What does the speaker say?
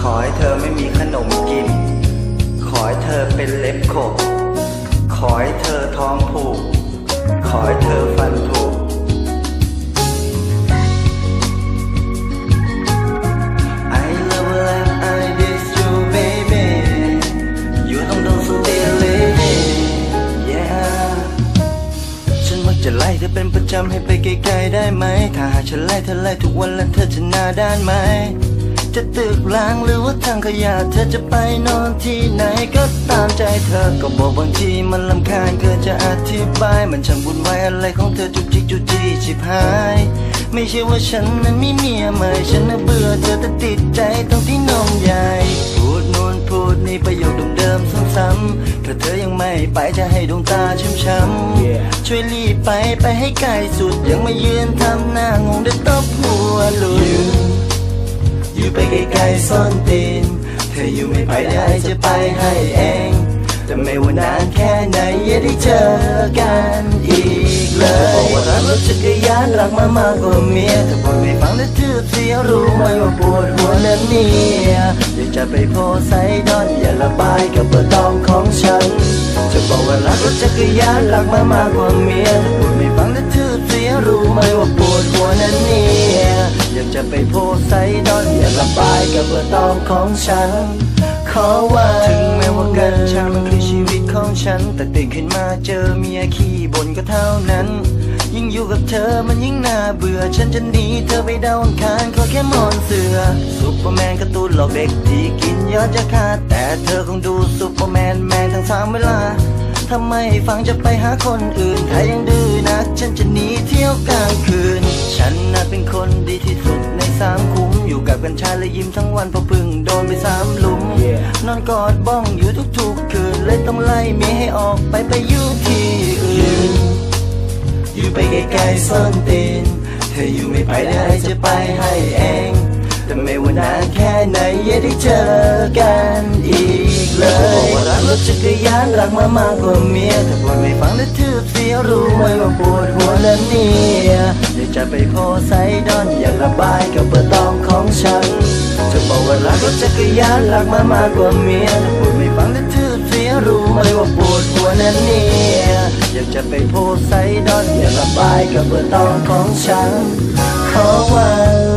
ขอให้เธอไม่มีขนมกิน ขอให้เธอเป็นเล็บขบ ขอให้เธอท้องผูก ขอให้เธอฟันผุ I love love I miss you baby You don't know so daily yeah ฉันมักจะไล่เธอเป็นประจำให้ไปไกลๆได้ไหม ถ้าหากฉันไล่เธอไล่ทุกวันแล้วเธอจะหน้าด้านไหม จะตึกล้างหรือว่าทางขยะเธอจะไปนอนที่ไหนก็ตามใจเธอ ก็บอกบางทีมันลำคาญเกินจะอธิบาย มันช่างบุญไว้อะไรของเธอจุกจิกจุกจีชิบหาย ไม่ใช่ว่าฉันนั้นมีเมียใหม่ ฉันน่ะเบื่อเธอแต่ติดใจตรงที่นมใหญ่พูดนู่นพูดนี่ประโยคเดิมๆซ้ำๆถ้าเธอยังไม่ไปจะให้ดวงตาช้ำๆช่วยรีบไปไปให้ไกลสุดยังมายืนทำหน้างงเดี๋ยตบหัวหลุด อยู่ไปไกลๆซ่อนตีน เธออยู่ไม่ไปได้จะไปให้เอง แต่ไม่ว่านานแค่ไหนอย่าได้เจอกันอีกเลยบอกว่ารักรถจักรยานรักมามากกว่าเมียถ้าพูดไม่ฟังแล้วทืบเสียรู้ไหมว่าปวดหัวนั้นเนี่ยอยากจะไปโพไซดอนอย่าระบายกับเบอร์ตองของฉัน จะบอกว่ารักรถจักรยานรักมามากกว่าเมียถ้าพูดไม่ฟังแล้วทืบเสียรู้ไหมว่าปวดหัวนั้นเนี่ยอยากจะไปโพไซดอน อย่าระบายกับเบอร์ตองของฉัน ขอว่าถึงแม้ว่ากัญชามันคือชีวิตของฉัน แต่ตื่นขึ้นมาเจอเมียขี้บ่นก็เท่านั้น ยิ่งอยู่กับเธอมันยิ่งน่าเบื่อ ฉันจะหนีเธอไปดาวอังคารขอแค่มอนเสือซุปเปอร์แมนกร์ตูนหลอกเด็กที่กินยอดจะขาดแต่เธอคงดูซุปเปอร์แมนแมนทั้งสามเวลาทำไมฟังจะไปหาคนอื่น ถ้ายังดื้อนัก ฉันจะหนีเที่ยวกลางคืน ฉันน่ะเป็นคนดีที่สุดในสามคู่ กับกัญชาและยิ้มทั้งวันเพราะเพึ่งโดนไปสามหลุม นอนกอดบ้องอยู่ทุกๆคืนเลยต้องไล่เมียให้ออกไปไปอยู่ที่อื่น อยู่ไปไกลๆซ่อนตีนเธออยู่ไม่ไปได้จะไปให้เอง แต่ไม่ว่านานแค่ไหนอย่าได้เจอกันอีกเลยบอกว่ารักรถจักรยานรักมามากกว่าเมียถ้าพูดไม่ฟังแล้วทืบเสียรู้ไหมว่าปวดหัวนั้นเนี่ยอยากจะไปโพไซดอนอยากระบายกับเบอร์ตองขอ ถจักรยานรักมามากกว่าเมียถ้าพูดไม่ฟังและทื่อเสียรู้ไหมว่าปวดหัวนั้นเนี่ยอยากจะไปโพไซดอนอย่าระบายกับเบอร์ตองของฉันขอวัน